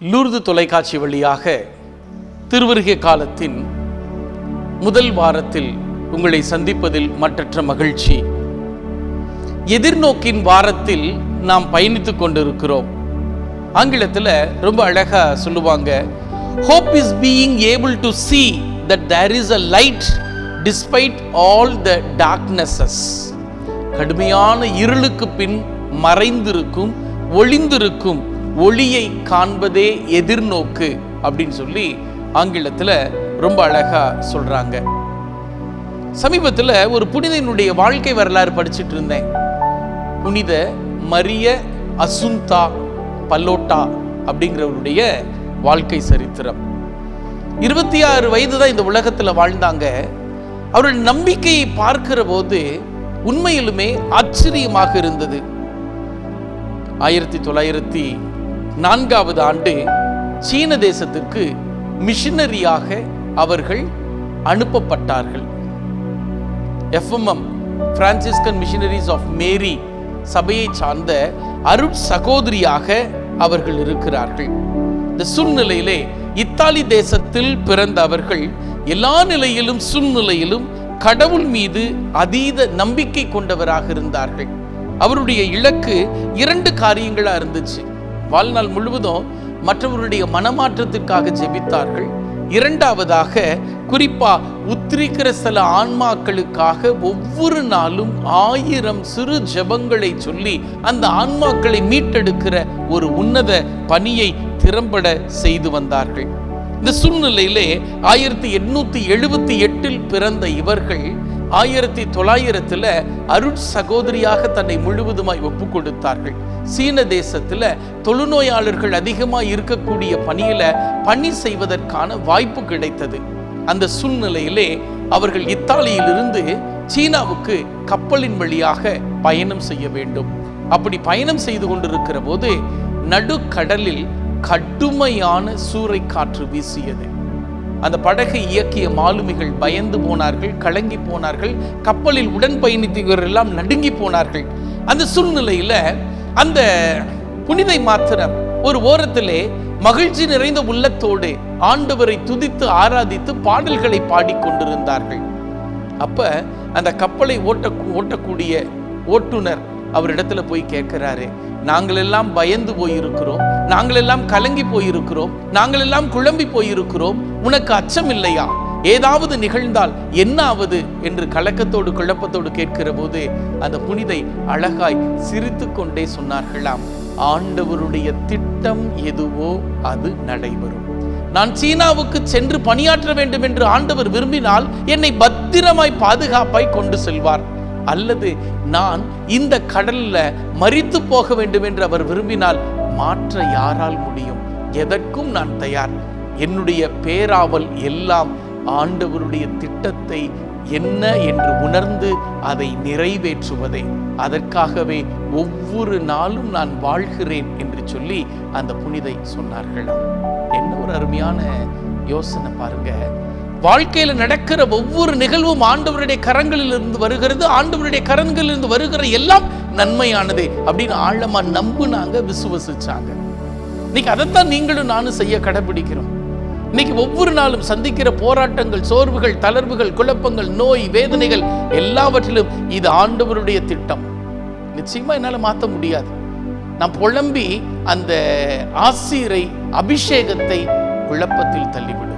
Lourdes தொலைக்காட்சி வழியாக திருவருகை காலத்தின் முதல் வாரத்தில் உங்களை சந்திப்பதில் மற்றற்ற மகிழ்ச்சி. எதிர்நோக்கின் வாரத்தில் நாம் பயணித்துக் கொண்டிருக்கிறோம். ஆங்கிலத்தில் ரொம்ப அழகா சொல்லுவாங்க hope is being able to see that there is a light despite all the darknesses கடுமையான இருளுக்கு பின் மறைந்திருக்கும் ஒளிந்திருக்கும் ஒளியை காண்பதே எதிர்நோக்கு அப்படின்னு சொல்லி ஆங்கிலத்தில் ரொம்ப அழகா சொல்கிறாங்க சமீபத்தில் ஒரு புனிதனுடைய வாழ்க்கை வரலாறு படிச்சிட்டு இருந்தேன். புனித மரிய அசுந்தா பல்லோட்டா அப்படிங்கிறவருடைய வாழ்க்கை சரித்திரம். இருபத்தி ஆறு வயது தான் இந்த உலகத்தில் வாழ்ந்தாங்க. அவருடைய நம்பிக்கையை பார்க்கிற போது உண்மையிலுமே ஆச்சரியமாக இருந்தது. ஆயிரத்தி தொள்ளாயிரத்தி நான்காவது ஆண்டு சீன தேசத்திற்கு மிஷினரியாக அவர்கள் அனுப்பப்பட்டார்கள். FMM Franciscan missionaries of Mary சபையை சார்ந்த அருட் சகோதரியாக அவர்கள் இருக்கிறார்கள். இந்த சூழ்நிலையிலே இத்தாலி தேசத்தில் பிறந்த அவர்கள் எல்லா நிலையிலும் சூழ்நிலையிலும் கடவுள் மீது அதீத நம்பிக்கை கொண்டவராக இருந்தார்கள். அவருடைய இலக்கு இரண்டு காரியங்களா இருந்துச்சு. வாழ்நாள் முழுவதும் மற்றவருடைய மனமாற்றத்திற்காக ஜெபித்தார்கள். இரண்டாவதாக குறிப்பா உத்திரிக்கிற சில ஆன்மாக்களுக்காக ஒவ்வொரு நாளும் ஆயிரம் சிறு ஜெபங்களை சொல்லி அந்த ஆன்மாக்களை மீட்டெடுக்கிற ஒரு உன்னத பணியை திறம்பட செய்து வந்தார்கள். இந்த சூழ்நிலையிலே ஆயிரத்தி எண்ணூத்தி எழுபத்தி எட்டில் பிறந்த இவர்கள் ஆயிரத்தி தொள்ளாயிரத்துல அருட் சகோதரியாக தன்னை முழுவதுமாய் ஒப்பு கொடுத்தார்கள் சீன தேசத்துல தொழுநோயாளர்கள் அதிகமாக இருக்கக்கூடிய பணியில பணி செய்வதற்கான வாய்ப்பு கிடைத்தது. அந்த சூழ்நிலையிலே அவர்கள் இத்தாலியிலிருந்து சீனாவுக்கு கப்பலின் வழியாக பயணம் செய்ய வேண்டும். அப்படி பயணம் செய்து கொண்டிருக்கிற போது நடுக்கடலில் கடுமையான சூறை காற்று வீசியது. அந்த படகை இயக்கிய மாலுமிகள் பயந்து போனார்கள் கலங்கி போனார்கள் கப்பலில் உடன் பயணித்தவர்கள் எல்லாம் நடுங்கி போனார்கள். அந்த சூழ்நிலையில அந்த புனிதை மாத்திரம் ஒரு ஓரத்திலே மகிழ்ச்சி நிறைந்த உள்ளத்தோடு ஆண்டவரை துதித்து ஆராதித்து பாடல்களை பாடிக்கொண்டிருந்தார்கள் அப்ப அந்த கப்பலை ஓட்ட ஓட்டக்கூடிய ஓட்டுநர் அவரிடத்துல போய் கேட்கிறாரு நாங்கள் எல்லாம் பயந்து போயிருக்கிறோம் நாங்கள் எல்லாம் கலங்கி போயிருக்கிறோம் நாங்கள் எல்லாம் குழம்பி போயிருக்கிறோம் உனக்கு அச்சம் இல்லையா ஏதாவது நிகழ்ந்தால் என்ன ஆவது என்று கலக்கத்தோடு குழப்பத்தோடு கேட்கிற போது அந்த புனிதை அழகாய் சிரித்து கொண்டே சொன்னார்களாம் ஆண்டவருடைய திட்டம் எதுவோ அது நடைபெறும். நான் சீனாவுக்கு சென்று பணியாற்ற வேண்டும் என்று ஆண்டவர் விரும்பினால் என்னை பத்திரமாய் பாதுகாப்பாய் கொண்டு செல்வார். அல்லது நான் இந்த கடல்ல மறித்து போக வேண்டும் என்று அவர் விரும்பினால் மாற்ற யாரால் முடியும்? எதற்கும் நான் தயார். என்னுடைய பேராவல் எல்லாம் ஆண்டவருடைய திட்டத்தை என்ன என்று உணர்ந்து அதை நிறைவேற்றுவதே. அதற்காகவே ஒவ்வொரு நாளும் நான் வாழ்கிறேன் என்று சொல்லி அந்த புனிதை சொன்னார்களாம். என்ன ஒரு அருமையான யோசனை பாருங்க. வாழ்க்கையில நடக்கிற ஒவ்வொரு நிகழ்வும் ஆண்டவருடைய கரங்களில் இருந்து வருகிறது. ஆண்டவருடைய கரங்களில் இருந்து வருகிற எல்லாம் நன்மையானதே அப்படின்னு ஆழமா நம்புனாங்க விசுவசிச்சாங்க. இன்னைக்கு அதைத்தான் நீங்களும் நானும் செய்ய கடைபிடிக்கிறோம். இன்னைக்கு ஒவ்வொரு நாளும் சந்திக்கிற போராட்டங்கள் சோர்வுகள் தளர்வுகள் குழப்பங்கள் நோய் வேதனைகள் எல்லாவற்றிலும் இது ஆண்டவருடைய திட்டம். நிச்சயமா என்னால மாற்ற முடியாது. நான் புலம்பி அந்த ஆசீரை அபிஷேகத்தை குழப்பத்தில் தள்ளிவிடும்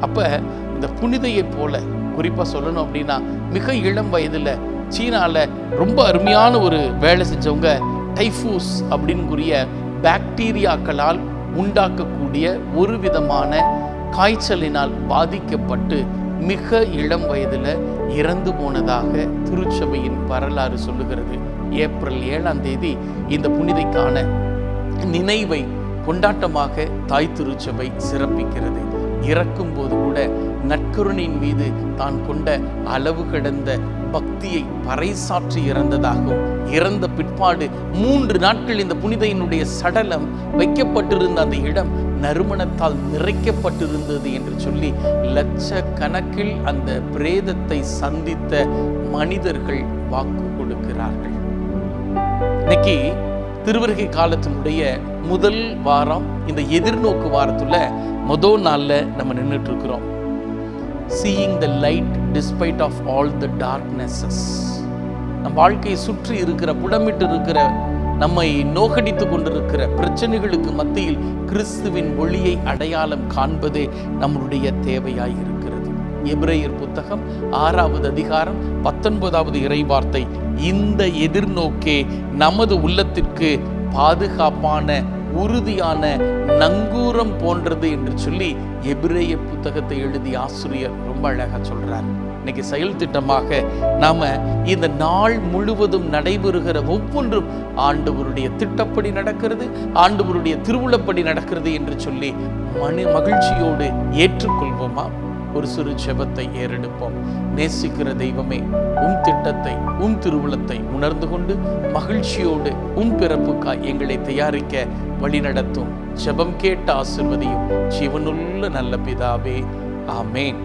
அப்ப இந்த புனிதையை போல குறிப்பாக சொல்லணும் அப்படின்னா மிக இளம் வயதுல சீனாவில் ரொம்ப அருமையான ஒரு வேலை செஞ்சவங்க டைஃபூஸ் அப்படின்னு பாக்டீரியாக்களால் உண்டாக்கக்கூடிய ஒரு விதமான காய்ச்சலினால் பாதிக்கப்பட்டு மிக இளம் வயதுல இறந்து போனதாக திருச்சபையின் வரலாறு சொல்லுகிறது. ஏப்ரல் ஏழாம் தேதி இந்த புனிதைக்கான நினைவை கொண்டாட்டமாக தாய் திருச்சபை சிறப்பிக்கிறது. இறக்கும் போது கூட நற்கருணையின் மீது தான் கொண்ட அளவு கடந்த பக்தியை பறைசாற்றி இறந்ததாகவும் இறந்த பிற்பாடு மூன்று நாட்கள் இந்த புனிதையினுடைய சடலம் வைக்கப்பட்டிருந்த அந்த இடம் நறுமணத்தால் நிறைக்கப்பட்டிருந்தது என்று சொல்லி லட்சக்கணக்கில் அந்த பிரேதத்தை சந்தித்த மனிதர்கள் வாக்கு கொடுக்கிறார்கள். இன்னைக்கு திருவருகை காலத்தினுடைய முதல் வாரம் இந்த எதிர்நோக்கு வாரத்துல முதல் நாளில் நம்ம நின்றுட்டு இருக்கிறோம் seeing the light despite of all the darknesses நம் வாழ்க்கையை சுற்றி இருக்கிற புடமிட்டு இருக்கிற நம்மை நோகடித்து கொண்டிருக்கிற பிரச்சனைகளுக்கு மத்தியில் கிறிஸ்துவின் ஒளியை அடையாளம் காண்பதே நம்மளுடைய தேவையாய் இருக்கிறது எப்ரேயர் புத்தகம் ஆறாவது அதிகாரம் பத்தொன்பதாவது இறைவார்த்தை. இந்த எதிர்நோக்கே நமது உள்ளத்திற்கு பாதுகாப்பான உறுதியான நங்கூரம் போன்றது என்று சொல்லி எபிரேய புத்தகத்தை எழுதிய ஆசிரியர் ரொம்ப அழகா சொல்றார். இன்னைக்கு செயல் திட்டமாக நாம இந்த நாள் முழுவதும் நடைபெறுகிற ஒவ்வொன்றும் ஆண்டவருடைய திட்டப்படி நடக்கிறது ஆண்டவருடைய திருவுளப்படி நடக்கிறது என்று சொல்லி மனு மகிழ்ச்சியோடு ஏற்றுக்கொள்வோமா? ஒரு சிறு செபத்தை ஏறெடுப்போம். நேசிக்கிற தெய்வமே உம் திட்டத்தை உம் திருவுளத்தை உணர்ந்து கொண்டு மகிழ்ச்சியோடு உம் பிறப்புக்காய் எங்களை தயாரிக்க வழிநடத்தும். ஜெபம் கேட்ட ஆசிர்வதியும் ஜீவனுள்ள நல்ல பிதாவே. ஆமேன்.